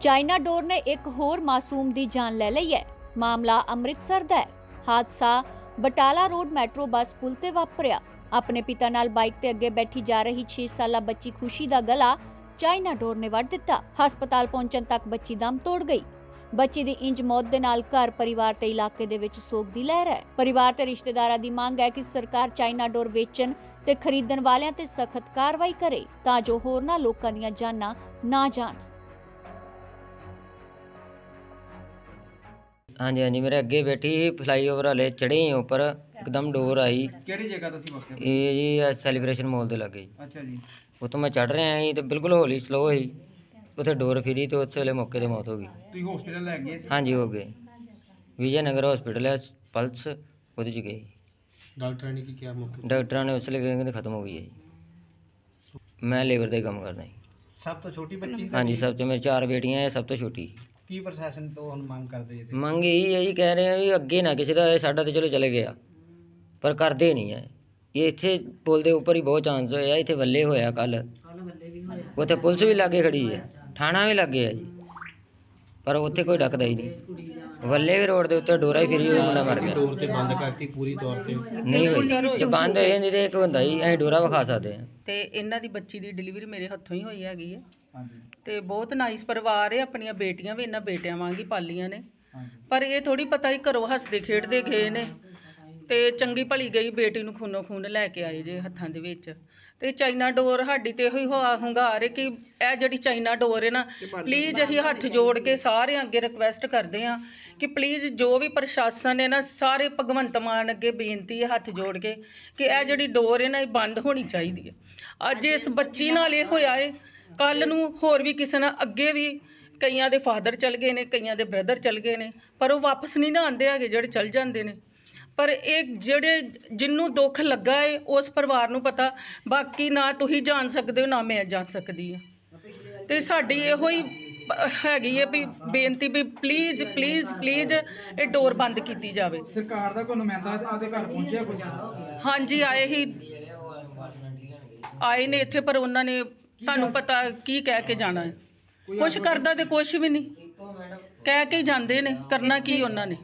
China ਡੋਰ ਨੇ ਇੱਕ ਹੋਰ ਮਾਸੂਮ ਦੀ ਜਾਨ ਲੈ ਲਈ ਹੈ। ਮਾਮਲਾ ਅੰਮ੍ਰਿਤਸਰ ਦਾ ਹੈ। ਹਾਦਸਾ ਬਟਾਲਾ ਰੋਡ ਮੈਟਰੋ ਬੱਸ ਪੁਲ ਤੇ ਵਾਪਰਿਆ। ਆਪਣੇ ਪਿਤਾ ਨਾਲ ਬਾਈਕ ਤੇ ਅੱਗੇ ਬੈਠੀ ਜਾ ਰਹੀ 6 ਸਾਲਾ ਬੱਚੀ ਖੁਸ਼ੀ ਦਾ ਗਲਾ ਚਾਈਨਾ ਡੋਰ ਨੇ ਵੱਢ ਦਿੱਤਾ। ਹਸਪਤਾਲ ਪਹੁੰਚਣ ਤੱਕ ਬੱਚੀ ਦਮ ਤੋੜ ਗਈ। ਬੱਚੀ ਦੀ ਇੰਜ ਮੌਤ ਦੇ ਨਾਲ ਘਰ ਪਰਿਵਾਰ ਤੇ ਇਲਾਕੇ ਦੇ ਵਿੱਚ ਸੋਗ ਦੀ ਲਹਿਰ ਹੈ। ਪਰਿਵਾਰ ਤੇ ਰਿਸ਼ਤੇਦਾਰਾਂ ਦੀ ਮੰਗ ਹੈ ਕਿ ਸਰਕਾਰ ਚਾਈਨਾ ਡੋਰ ਵੇਚਣ ਤੇ ਖਰੀਦਣ ਵਾਲਿਆਂ ਤੇ ਸਖਤ ਕਾਰਵਾਈ ਕਰੇ ਤਾਂ ਜੋ ਹੋਰਨਾਂ ਲੋਕਾਂ ਦੀਆਂ ਜਾਨਾਂ ਨਾ ਜਾਣ। ਹਾਂਜੀ ਹਾਂਜੀ ਮੇਰੇ ਅੱਗੇ ਬੈਠੀ ਫਲਾਈਓਵਰ ਵਾਲੇ ਚੜੇ ਹੀ ਉੱਪਰ ਇੱਕਦਮ ਡੋਰ ਆਈ। ਕਿਹੜੀ ਜਗ੍ਹਾ ਤੁਸੀਂ ਵਕਤ ਇਹ ਜੀ ਸੈਲੀਬ੍ਰੇਸ਼ਨ ਮਾਲ ਦੇ ਲੱਗੇ ਜੀ। ਅੱਛਾ ਜੀ। ਉੱਥੋਂ ਮੈਂ ਚੜ ਰਿਹਾ ਸੀ ਤੇ ਬਿਲਕੁਲ ਹੌਲੀ ਸਲੋ ਸੀ। ਉੱਥੇ ਡੋਰ ਫਿਰੀ ਤੇ ਉਸ ਵੇਲੇ ਮੌਕੇ ਤੇ ਮੌਤ ਹੋ ਗਈ। ਤੁਸੀਂ ਹਸਪੀਟਲ ਲੈ ਗਏ ਸੀ? ਹਾਂਜੀ ਹੋ ਗਏ। ਵਿਜੇ ਨਗਰ ਹਸਪੀਟਲ ਹੈ ਪਲਸ ਉਹਦੇ ਚ ਗਏ। ਡਾਕਟਰਾਂ ਨੇ ਕੀ ਕਿਹਾ ਮੌਕੇ ਡਾਕਟਰਾਂ ਨੇ ਉਸ ਵੇਲੇ ਕਿਹਾ ਕਿ ਖਤਮ ਹੋ ਗਈ ਹੈ ਜੀ। ਮੈਂ ਲੇਬਰ ਦਾ ਹੀ ਕੰਮ ਕਰਦਾ ਜੀ। ਸਭ ਤੋਂ ਛੋਟੀ ਬੱਚੀ ਹਾਂਜੀ ਸਭ ਤੋਂ ਮੇਰੇ ਚਾਰ ਬੇਟੀਆਂ ਹੈ ਸਭ ਤੋਂ ਛੋਟੀ। ਕੀ ਪ੍ਰਸ਼ਾਸਨ ਤੋਂ ਹੁਣ ਮੰਗ ਕਰਦੇ ਜੀ ਮੰਗ ਇਹੀ ਹੈ ਜੀ ਕਹਿ ਰਹੇ ਆ ਵੀ ਅੱਗੇ ਨਾ ਕਿਸੇ ਦਾ ਹੋਏ, ਸਾਡਾ ਤੇ ਚਲੋ ਚਲੇ ਗਿਆ ਪਰ ਕਰਦੇ ਨਹੀਂ ਹੈ। ਇਹ ਇੱਥੇ ਪੁਲ ਦੇ ਉੱਪਰ ਹੀ ਬਹੁਤ ਚਾਂਸ ਹੋਇਆ ਇੱਥੇ ਵੱਲੇ ਹੋਇਆ ਕੱਲ ਉੱਥੇ ਪੁਲਿਸ ਵੀ ਲਾਗੇ ਖੜੀ ਹੈ ਥਾਣਾ ਵੀ ਲਾਗੇ ਹੈ ਜੀ। ਪਰ ਉੱਥੇ ਕੋਈ ਡੱਕਦਾ ਹੀ ਨਹੀਂ। ਵੱਲੇ ਵੀ ਰੋਡ ਦੇ ਉੱਤੇ ਡੋਰਾ ਹੀ ਫਿਰੀ ਹੋਈ ਮੁੰਡਾ ਮਰ ਗਿਆ। ਤੌਰ ਤੇ ਬੰਦ ਕਰਤੀ ਪੂਰੀ ਤੌਰ ਤੇ। ਨਹੀਂ ਹੋਈ ਜੇ ਬੰਦ ਹੋ ਜਾਂਦੀ ਤੇ ਇੱਕ ਹੁੰਦਾ ਜੀ ਅਸੀਂ ਡੋਰਾ ਵਿਖਾ ਸਕਦੇ ਹਾਂ। ਤੇ ਇਹਨਾਂ ਦੀ ਬੱਚੀ ਦੀ ਡਿਲੀਵਰੀ ਮੇਰੇ ਹੱਥੋਂ ਹੀ ਹੋਈ ਹੈਗੀ ਹੈ ਹਾਂਜੀ। ਤੇ ਬਹੁਤ ਨਾਈਸ ਪਰਿਵਾਰ ਹੈ ਆਪਣੀਆਂ ਬੇਟੀਆਂ ਵੀ ਇਹਨਾਂ ਬੇਟਿਆਂ ਵਾਂਗ ਹੀ ਪਾਲੀਆਂ ਨੇ। ਹਾਂਜੀ। ਪਰ ਇਹ ਥੋੜੀ ਪਤਾ ਹੀ ਘਰੋਂ ਹੱਸਦੇ ਖੇਡਦੇ ਗਏ ਨੇ। ਤੇ ਚੰਗੀ ਭਲੀ ਗਈ ਬੇਟੀ ਨੂੰ ਖੂਨੋ ਖੂਨ ਲੈ ਕੇ ਆਏ ਜੇ ਹੱਥਾਂ ਦੇ ਵਿੱਚ। ਤੇ ਚਾਈਨਾ ਡੋਰ ਸਾਡੀ ਤੇ ਇਹੋ ਹੁਆ- ਹੁੰਗਾਰ ਹੈ ਕਿ ਇਹ ਜਿਹੜੀ ਚਾਈਨਾ ਡੋਰ ਹੈ ਨਾ ਪਲੀਜ਼ ਅਸੀਂ ਹੱਥ ਜੋੜ ਕੇ ਸਾਰਿਆਂ ਅੱਗੇ ਰਿਕਵੈਸਟ ਕਰਦੇ ਹਾਂ ਕਿ ਪਲੀਜ਼ ਜੋ ਵੀ ਪ੍ਰਸ਼ਾਸਨ ਹੈ ਨਾ ਸਾਰੇ ਭਗਵੰਤ ਮਾਨ ਅੱਗੇ ਬੇਨਤੀ ਹੈ ਹੱਥ ਜੋੜ ਕੇ ਕਿ ਇਹ ਜਿਹੜੀ ਡੋਰ ਹੈ ਨਾ ਇਹ ਬੰਦ ਹੋਣੀ ਚਾਹੀਦੀ ਹੈ ਅੱਜ ਇਸ ਬੱਚੀ ਨਾਲ ਇਹ ਹੋਇਆ ਹੈ ਕੱਲ ਨੂੰ ਹੋਰ ਵੀ ਕਿਸੇ ਨਾਲ ਅੱਗੇ ਵੀ ਕਈਆਂ ਦੇ ਫਾਦਰ ਚਲ ਗਏ ਨੇ ਕਈਆਂ ਦੇ ਬ੍ਰਦਰ ਚਲ ਗਏ ਨੇ ਪਰ ਉਹ ਵਾਪਸ ਨਹੀਂ ਨਾ ਆਉਂਦੇ ਹੈਗੇ ਜਿਹੜੇ ਚਲ ਜਾਂਦੇ ਨੇ। ਪਰ ਇਹ ਜਿਹੜੇ ਜਿੰਨੂੰ ਦੁੱਖ ਲੱਗਾ ਹੈ ਉਸ ਪਰਿਵਾਰ ਨੂੰ ਪਤਾ ਬਾਕੀ ਨਾ ਤੁਸੀਂ ਜਾਣ ਸਕਦੇ ਹੋ ਨਾ ਮੈਂ ਜਾਣ ਸਕਦੀ ਹਾਂ। ਤੇ ਸਾਡੀ ਇਹੋ ਹੀ ਹੈਗੀ ਹੈ ਵੀ ਬੇਨਤੀ ਵੀ ਪਲੀਜ਼ ਪਲੀਜ਼ ਪਲੀਜ਼ ਇਹ ਡੋਰ ਬੰਦ ਕੀਤੀ ਜਾਵੇ। ਸਰਕਾਰ ਦਾ ਕੋਈ ਨੁਮਾਇੰਦਾ ਆਦੇ ਘਰ ਪਹੁੰਚਿਆ ਕੁਝ ਹਾਂਜੀ ਆਏ ਹੀ। ਆਏ ਨੇ ਇੱਥੇ ਪਰ ਉਹਨਾਂ ਨੇ ਤੁਹਾਨੂੰ ਪਤਾ ਕੀ ਕਹਿ ਕੇ ਜਾਣਾ ਹੈ ਕੁਝ ਕਰਦਾ ਤੇ ਕੁਝ ਵੀ ਨਹੀਂ। ਕਹਿ ਕੇ ਜਾਂਦੇ ਨੇ ਕਰਨਾ ਕੀ ਉਹਨਾਂ ਨੇ।